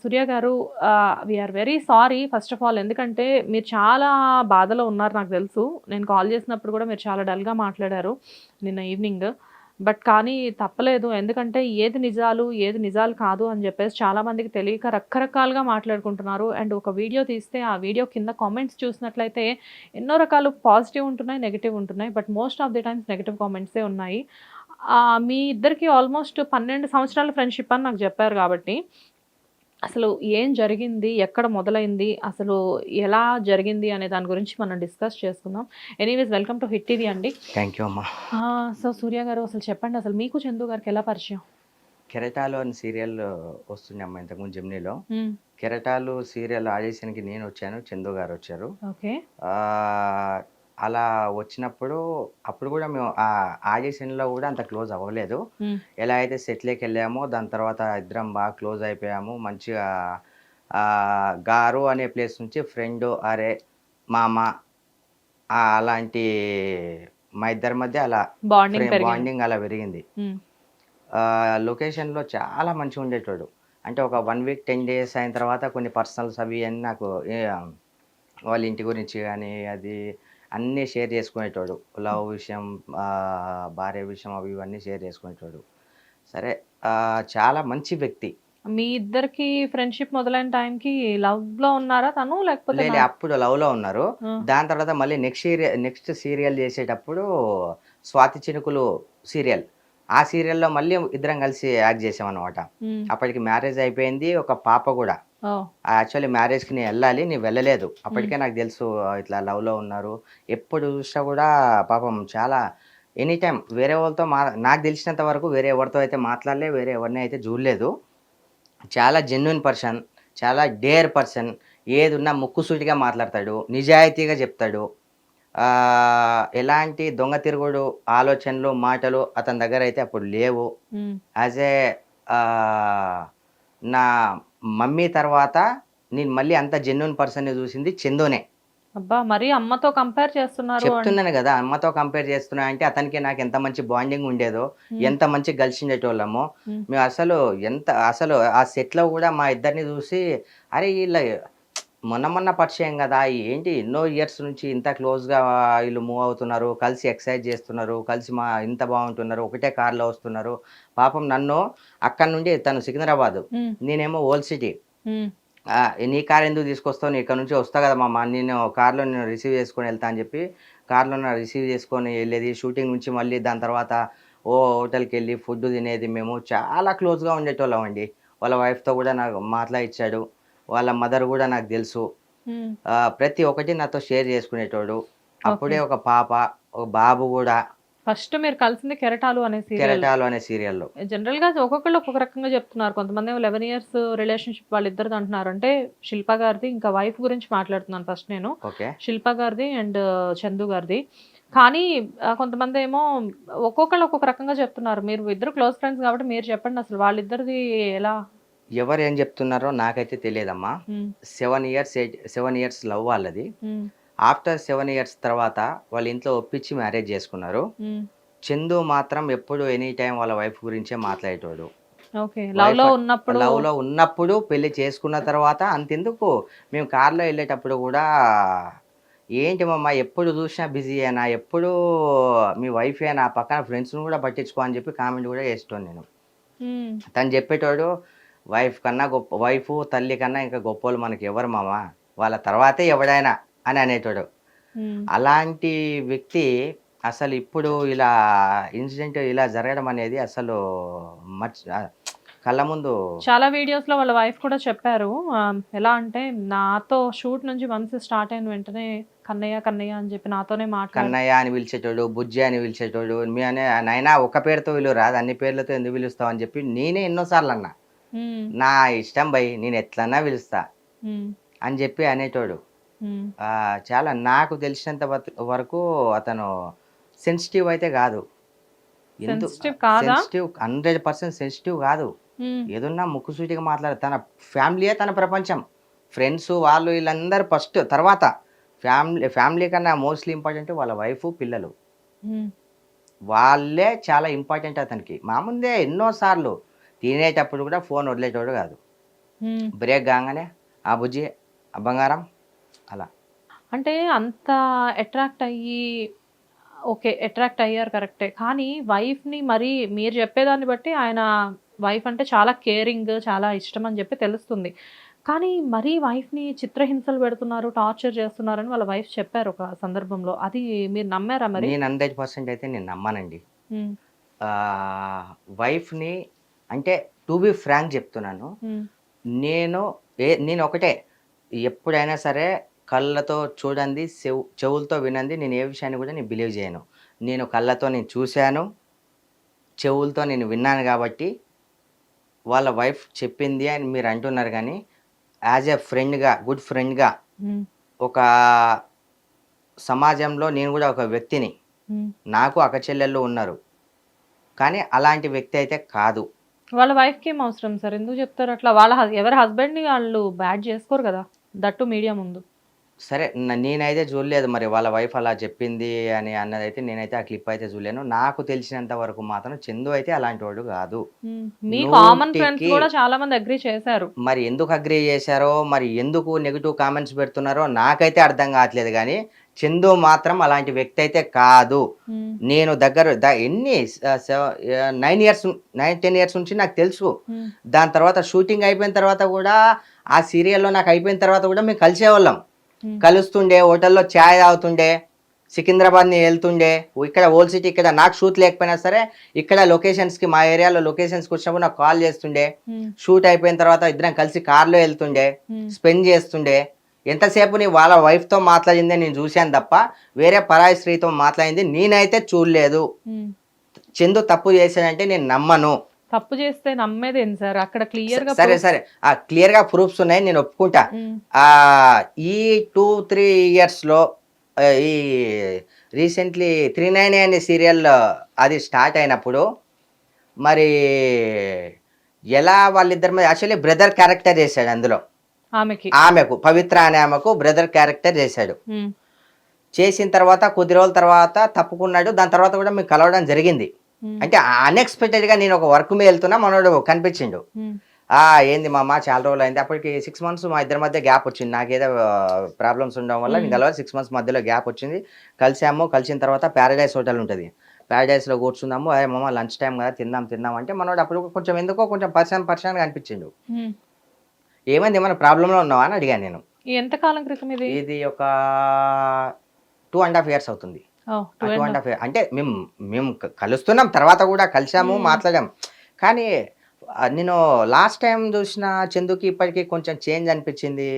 సూర్య గారు we are very sorry first of all ఎందుకంటే మీరు చాలా బాధలో ఉన్నారు నాకు తెలుసు. నేను కాల్ చేసినప్పుడు కూడా మీరు చాలా డల్గా మాట్లాడారు నిన్న ఈవినింగ్ బట్ కానీ తప్పలేదు ఎందుకంటే ఏది నిజాలు ఏది నిజాలు కాదు అని చెప్పేసి చాలామందికి తెలియక రకరకాలుగా మాట్లాడుకుంటున్నారు. అండ్ ఒక వీడియో తీస్తే ఆ వీడియో కింద కామెంట్స్ చూసినట్లయితే ఎన్నో రకాలు పాజిటివ్ ఉంటున్నాయి నెగిటివ్ ఉంటున్నాయి. But most of the times negative కామెంట్సే ఉన్నాయి. మీ ఇద్దరికి ఆల్మోస్ట్ పన్నెండు సంవత్సరాల ఫ్రెండ్షిప్ అని నాకు చెప్పారు కాబట్టి అసలు ఏం జరిగింది? ఎక్కడ మొదలైంది? అసలు ఎలా జరిగింది? అనే దాని గురించి మనం డిస్కస్ చేసుకుందాం. Anyways welcome to hit TV అండి. థ్యాంక్ యూ అమ్మా. సో సూర్య గారు అసలు చెప్పండి. అసలు మీకు చందు గారికి ఎలా పరిచయం? కెరటాలు అని సీరియల్ వస్తుంది అమ్మ ఇంతకుముందు జెమినీలో. కెరటాలు సీరియల్ ఆడిషన్కి నేను వచ్చాను చందు గారు వచ్చారు. అలా వచ్చినప్పుడు అప్పుడు కూడా మేము ఆ ఆడిషన్లో కూడా అంత క్లోజ్ అవ్వలేదు. ఎలా అయితే సెట్లోకి వెళ్ళామో దాని తర్వాత ఇద్దరం బాగా క్లోజ్ అయిపోయాము. మంచిగా ఆ, గారు అనే ప్లేస్ నుంచి ఫ్రెండ్ అరే మామ అలాంటి మా ఇద్దరి మధ్య అలా బాండింగ్ అలా పెరిగింది. లొకేషన్లో చాలా మంచిగా ఉండేటోడు. అంటే ఒక వన్ వీక్ టెన్ డేస్ అయిన తర్వాత కొన్ని పర్సనల్స్ అవి అన్నీ నాకు వాళ్ళ ఇంటి గురించి కానీ అది అన్నీ షేర్ చేసుకునేటోడు. లవ్ విషయం భార్య విషయం అవి ఇవన్నీ షేర్ చేసుకునేటోడు. సరే చాలా మంచి వ్యక్తి. మీ ఇద్దరికి ఫ్రెండ్షిప్ మొదలైన టైంకి లవ్లో ఉన్నారా తను లేకపోతే లేదు అప్పుడు లవ్లో ఉన్నారు. ఆ, దాని తర్వాత మళ్ళీ నెక్స్ట్ సీరియల్ నెక్స్ట్ సీరియల్ చేసేటప్పుడు స్వాతి చినుకులు సీరియల్. ఆ సీరియల్లో మళ్ళీ ఇద్దరం కలిసి యాక్ట్ చేసామన్నమాట. అప్పటికి మ్యారేజ్ అయిపోయింది ఒక పాప కూడా. యాక్చువల్లీ మ్యారేజ్కి నేను వెళ్ళాలి నేను వెళ్ళలేదు. అప్పటికే నాకు తెలుసు ఇట్లా లవ్లో ఉన్నారు. ఎప్పుడు చూసినా కూడా పాపం చాలా ఎనీ టైం వేరే వాళ్ళతో మా నాకు తెలిసినంత వరకు వేరే ఎవరితో అయితే మాట్లాడలే వేరే ఎవరిని అయితే చూడలేదు. చాలా జెన్యున్ పర్సన్ చాలా డేర్ పర్సన్ ఏది ఉన్నా ముక్కుసూటిగా మాట్లాడతాడు నిజాయితీగా చెప్తాడు. ఎలాంటి దొంగ తిరుగుడు ఆలోచనలు మాటలు అతని దగ్గర అయితే అప్పుడు లేవు. యాజ్ ఏ నా మమ్మీ తర్వాత నేను మళ్ళీ అంత జెన్యున్ పర్సన్ని చూసింది చందునే అబ్బా మరి అమ్మతో కంపేర్ చేస్తున్నారు చెప్తున్నాను కదా అమ్మతో కంపేర్ చేస్తున్నా అంటే అతనికి నాకు ఎంత మంచి బాండింగ్ ఉండేదో. ఎంత మంచి మ్మ్. మేము అసలు ఎంత అసలు ఆ సెట్లో కూడా మా ఇద్దరిని చూసి అరే వీళ్ళ మొన్న మొన్న పరిచయం కదా ఏంటి ఎన్నో ఇయర్స్ నుంచి ఇంత క్లోజ్గా వీళ్ళు మూవ్ అవుతున్నారు కలిసి ఎక్సర్సైజ్ చేస్తున్నారు కలిసి మా ఇంత బాగుంటున్నారు ఒకటే కార్లో వస్తున్నారు. పాపం నన్ను అక్కడ నుండి తను సికింద్రాబాద్. నేనేమో ఓల్డ్ సిటీ. నీ కార్ ఎందుకు తీసుకొస్తావు? నేను ఇక్కడ నుంచి వస్తా కదా మామ నేను కార్లో నేను రిసీవ్ చేసుకొని వెళ్తా అని చెప్పి కార్లో నా రిసీవ్ చేసుకొని వెళ్ళేది. షూటింగ్ నుంచి మళ్ళీ దాని తర్వాత ఓ హోటల్కి వెళ్ళి ఫుడ్ తినేది మేము. చాలా క్లోజ్గా ఉండేటోళ్ళం అండి. వాళ్ళ వైఫ్తో కూడా నాకు మాట్లాడిచ్చాడు. వాళ్ళ మదర్ కూడా నాకు తెలుసు. ప్రతి ఒక్కటి నాతో షేర్ చేసుకునేటోడు. అప్పుడే ఒక పాప ఒక బాబు కూడా ఫస్ట్ మీరు కలిసింది కెరటాలు అనే సీరియల్. కెరటాలు అనే సీరియల్లో. జనరల్గా ఒక్కొక్కళ్ళు ఒక్కొక్క రకంగా చెప్తున్నారు. కొంతమంది లెవెన్ ఇయర్స్ రిలేషన్షిప్ వాళ్ళిద్దరిది అంటున్నారు. అంటే శిల్ప గారిది ఇంకా వైఫ్ గురించి మాట్లాడుతున్నాను ఫస్ట్ నేను. శిల్ప గారిది అండ్ చందు గారిది. కానీ కొంతమంది ఏమో ఒక్కొక్కళ్ళు ఒక్కొక్క రకంగా చెప్తున్నారు. మీరు ఇద్దరు క్లోజ్ ఫ్రెండ్స్ కాబట్టి మీరు చెప్పండి అసలు వాళ్ళిద్దరిది ఎలా ఎవరు ఏం చెప్తున్నారో నాకైతే తెలియదమ్మా. Seven years seven years love వాళ్ళది. ఆఫ్టర్ సెవెన్ ఇయర్స్ తర్వాత వాళ్ళ ఇంట్లో ఒప్పించి మ్యారేజ్ చేసుకున్నారు. చందు మాత్రం ఎప్పుడు ఎనీ టైం వాళ్ళ వైఫ్ గురించే మాట్లాడేటోడు. లవ్లో ఉన్నప్పుడు లవ్లో ఉన్నప్పుడు పెళ్ళి చేసుకున్న తర్వాత అంతెందుకు? మేము కార్లో వెళ్ళేటప్పుడు కూడా ఏంటి మమ్మ ఎప్పుడు చూసినా బిజీ అయినా ఎప్పుడు మీ వైఫ్ అయినా పక్కన ఫ్రెండ్స్ని కూడా పట్టించుకో అని చెప్పి కామెంట్ కూడా చేస్తాను నేను. తను చెప్పేటోడు వైఫ్ కన్నా గొప్ప వైఫ్ తల్లి కన్నా ఇంకా గొప్పోళ్ళు మనకి ఎవరు మామ? వాళ్ళ తర్వాతే ఎవడైనా అని అనేటోడు. అలాంటి వ్యక్తి అసలు ఇప్పుడు ఇలా ఇన్సిడెంట్ ఇలా జరగడం అనేది అసలు మర్చి కళ్ళ ముందు చాలా వీడియోస్లో వాళ్ళ వైఫ్ కూడా చెప్పారు. ఎలా అంటే నాతో షూట్ నుంచి వన్స్ స్టార్ట్ అయిన వెంటనే కన్నయ్య కన్నయ్య అని చెప్పి నాతోనే మాట్లాడు కన్నయ్య అని పిలిచేటోడు బుజ్జి అని పిలిచేటోడు మీ అనే నైనా ఒక పేరుతో విలువ రాదు అన్ని పేర్లతో ఎందుకు పిలుస్తావు అని చెప్పి నేనే ఎన్నోసార్లు అన్నా. నా ఇష్టం భయ్ నేను ఎట్లన్నా పిలుస్తా అని చెప్పి అనేటోడు. చాలా నాకు తెలిసినంత వరకు అతను సెన్సిటివ్ అయితే కాదు? సెన్సిటివ్ హండ్రెడ్ పర్సెంట్ సెన్సిటివ్ కాదు. ఏదున్నా ముక్కుసూటిగా మాట్లాడు తన ఫ్యామిలీయే తన ప్రపంచం. ఫ్రెండ్స్ వాళ్ళు వీళ్ళందరూ ఫస్ట్ తర్వాత ఫ్యామిలీ ఫ్యామిలీ కన్నా మోస్ట్లీ ఇంపార్టెంట్ వాళ్ళ వైఫ్ పిల్లలు. వాళ్ళే చాలా ఇంపార్టెంట్ అతనికి. మా ముందే ఎన్నోసార్లు తినేటప్పుడు కూడా ఫోన్ వదిలేటోడు కాదు. బ్రేక్ కాగానే ఆ బుజ్జి ఆ బంగారం అలా. అంటే అంత అట్రాక్ట్ అయ్యి ఓకే అట్రాక్ట్ అయ్యారు కరెక్టే. కానీ వైఫ్ని మరి మీరు చెప్పేదాన్ని బట్టి ఆయన వైఫ్ అంటే చాలా కేరింగ్ చాలా ఇష్టం అని చెప్పి తెలుస్తుంది. కానీ మరీ వైఫ్ని చిత్రహింసలు పెడుతున్నారు టార్చర్ చేస్తున్నారని వాళ్ళ వైఫ్ చెప్పారు ఒక సందర్భంలో. అది మీరు నమ్మారా మరి? నేను హండ్రెడ్ పర్సెంట్ అయితే నేను నమ్మానండి. వైఫ్ని అంటే టు బి ఫ్రాంక్ చెప్తున్నాను. ఉమ్, నేను ఏ నేను ఒకటే. ఎప్పుడైనా సరే కళ్ళతో చూడండి చెవు చెవులతో వినండి నేను ఏ విషయాన్ని కూడా నేను బిలీవ్ చేయను. నేను కళ్ళతో నేను చూశాను చెవులతో నేను విన్నాను కాబట్టి వాళ్ళ వైఫ్ చెప్పింది అని మీరు అంటున్నారు కానీ యాజ్ ఎ ఫ్రెండ్గా గుడ్ ఫ్రెండ్గా ఒక సమాజంలో నేను కూడా ఒక వ్యక్తిని ఉమ్. నాకు అక్కచెల్లెళ్ళు ఉన్నారు. కానీ అలాంటి వ్యక్తి అయితే కాదు. వాళ్ళ వైఫ్కి ఏం అవసరం సార్? ఎందుకు చెప్తారు అట్లా? వాళ్ళ హస్- ఎవరి హస్బెండ్ని వాళ్ళు బ్యాడ్ చేసుకోరు కదా? దట్టు మీడియా ముందు. సరే నేనైతే చూడలేదు మరి వాళ్ళ వైఫ్ అలా చెప్పింది అని అన్నది అయితే నేనైతే ఆ క్లిప్ అయితే చూడలేను నాకు తెలిసినంత వరకు మాత్రం చందు అయితే అలాంటి వాడు కాదు ఉమ్, మీ నూటికి- కామన్ ఫ్రెండ్స్ కూడా చాలా మంది అగ్రి చేశారు. మరి ఎందుకు అగ్రి చేశారో మరి ఎందుకు నెగిటివ్ కామెంట్స్ పెడుతున్నారో నాకైతే అర్థం కావట్లేదు కానీ చందు మాత్రం అలాంటి వ్యక్తి అయితే కాదు. నేను దగ్గర ఎన్ని nine years nine ten years నుంచి నాకు తెలుసు. దాని తర్వాత షూటింగ్ అయిపోయిన తర్వాత కూడా ఆ సీరియల్లో నాకు అయిపోయిన తర్వాత కూడా మేము కలిసేవాళ్ళం. కలుస్తుండే హోటల్లో ఛాయ్ తాగుతుండే సికింద్రాబాద్ని వెళ్తుండే ఇక్కడ ఓల్డ్ సిటీ ఇక్కడ నాకు షూట్ లేకపోయినా సరే ఇక్కడ లొకేషన్స్కి మా ఏరియాలో లొకేషన్స్కి వచ్చినప్పుడు నాకు కాల్ చేస్తుండే. షూట్ అయిపోయిన తర్వాత ఇద్దరం కలిసి కార్లో వెళ్తుండే స్పెండ్ చేస్తుండే. ఎంతసేపు నీ వాళ్ళ వైఫ్తో మాట్లాడిందే నేను చూశాను తప్ప వేరే పరాయి స్త్రీతో మాట్లాడింది నేనైతే చూడలేదు. చందు తప్పు చేశాడంటే నేను నమ్మను. తప్పు చేస్తే నమ్మేది ఏంటి సార్? అక్కడ క్లియర్గా సరే సరే. ఆ క్లియర్గా ప్రూఫ్స్ ఉన్నాయి నేను ఒప్పుకుంటా. ఆ ఈ టూ త్రీ ఇయర్స్లో ఈ రీసెంట్లీ త్రీ నైన్ అనే సీరియల్ అది స్టార్ట్ అయినప్పుడు మరి ఎలా వాళ్ళిద్దరి మీద యాక్చువల్లీ బ్రదర్ క్యారెక్టర్ చేశాడు అందులో. ఆమెకి. ఆమెకు పవిత్ర అనే ఆమెకు బ్రదర్ క్యారెక్టర్ చేశాడు. చేసిన తర్వాత కొద్ది రోజుల తర్వాత తప్పుకున్నాడు. దాని తర్వాత కూడా మీకు కలవడం జరిగింది. అంటే అన్ఎక్స్పెక్టెడ్గా నేను ఒక వర్క్ మీద వెళ్తున్నా మనోడు కనిపించిండు. ఉమ్, ఆ ఏంది మామ చాలా రోజులు అయింది. అప్పటికి సిక్స్ మంత్స్ మా ఇద్దరి మధ్య గ్యాప్ వచ్చింది. నాకేదో ప్రాబ్లమ్స్ ఉండడం వల్ల Hmm. నేను కలవాలి సిక్స్ మంత్స్ మధ్యలో గ్యాప్ వచ్చింది. కలిసాము కలిసిన తర్వాత ప్యారడైస్ హోటల్ ఉంటుంది. ప్యారడైస్లో కూర్చుందాము అదే మామ లంచ్ టైం కదా తిందాం తిందాం అంటే మనోడు అప్పుడు కొంచెం ఎందుకో కొంచెం పర్సన్ పర్సన్గా అనిపించిండు. ఉమ్. ఏమైంది ఏమైనా ప్రాబ్లంలో ఉన్నావా? అని అడిగాను నేను. ఎంత కాలం క్రితం ఇది? ఇది ఒక టూ అండ్ హాఫ్ ఇయర్స్ అవుతుంది. టూ and అండ్ హాఫ్ అంటే మేము మేము కలుస్తున్నాం తర్వాత కూడా కలిసాము Hmm. మాట్లాడాం. కానీ నేను లాస్ట్ టైం చూసిన చందుకి ఇప్పటికి కొంచెం చేంజ్ అనిపించింది.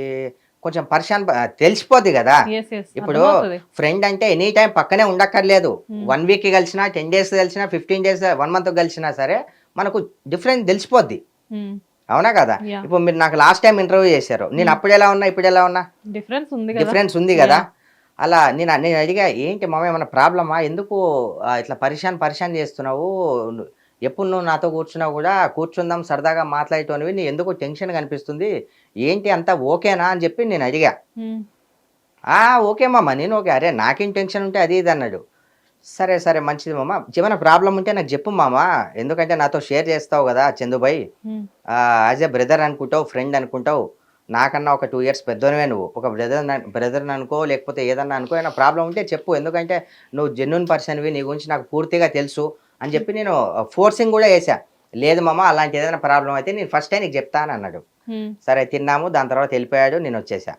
కొంచెం పరిశాన్ తెలిసిపోద్ది కదా. ఇప్పుడు. ఫ్రెండ్ అంటే ఎనీ టైం పక్కనే ఉండక్కర్లేదు. వన్ వీక్ కలిసినా టెన్ డేస్ కలిసినా ఫిఫ్టీన్ డేస్ వన్ మంత్ కలిసినా సరే మనకు డిఫరెన్స్ తెలిసిపోద్ది. అవునా కదా. ఇప్పుడు మీరు నాకు లాస్ట్ టైం ఇంటర్వ్యూ చేశారు. నేను. అప్పుడు ఎలా ఉన్నా ఇప్పుడు ఎలా ఉన్నా? డిఫరెన్స్ ఉంది కదా. డిఫరెన్స్ ఉంది కదా. అలా నేను నేను అడిగా ఏంటి మామ ఏమైనా ప్రాబ్లమా? ఎందుకు ఇట్లా పరిశాన్ పరిశాన్ చేస్తున్నావు? ఎప్పుడు నువ్వు నాతో కూర్చున్నా కూడా కూర్చుందాం సరదాగా మాట్లాడేటోనివి నీ ఎందుకు టెన్షన్ కనిపిస్తుంది? ఏంటి అంతా ఓకేనా? అని చెప్పి నేను అడిగా. ఆ ఓకే మామ నేను ఓకే. అరే నాకేం టెన్షన్ ఉంటే అది ఇది అన్నాడు. సరే సరే మంచిది మామ. ఏమైనా ప్రాబ్లం ఉంటే నాకు చెప్పు మామ. ఎందుకంటే నాతో షేర్ చేస్తావు కదా చందుబాయ్. యాజ్ ఎ బ్రదర్ అనుకుంటావు ఫ్రెండ్ అనుకుంటావు. నాకన్నా ఒక టూ ఇయర్స్ పెద్దవే నువ్వు. ఒక బ్రదర్ బ్రదర్ని అనుకో లేకపోతే ఏదన్నా అనుకో ఏమైనా ప్రాబ్లం ఉంటే చెప్పు. ఎందుకంటే నువ్వు జెన్యున్ పర్సన్వి నీ గురించి నాకు పూర్తిగా తెలుసు అని చెప్పి నేను ఫోర్సింగ్ కూడా వేసా లేదు మామ అలాంటి ఏదైనా ప్రాబ్లం అయితే నేను ఫస్ట్ టైం నీకు చెప్తాను అన్నాడు సరే తిన్నాము. దాని తర్వాత వెళ్ళిపోయాడు. నేను వచ్చేసా.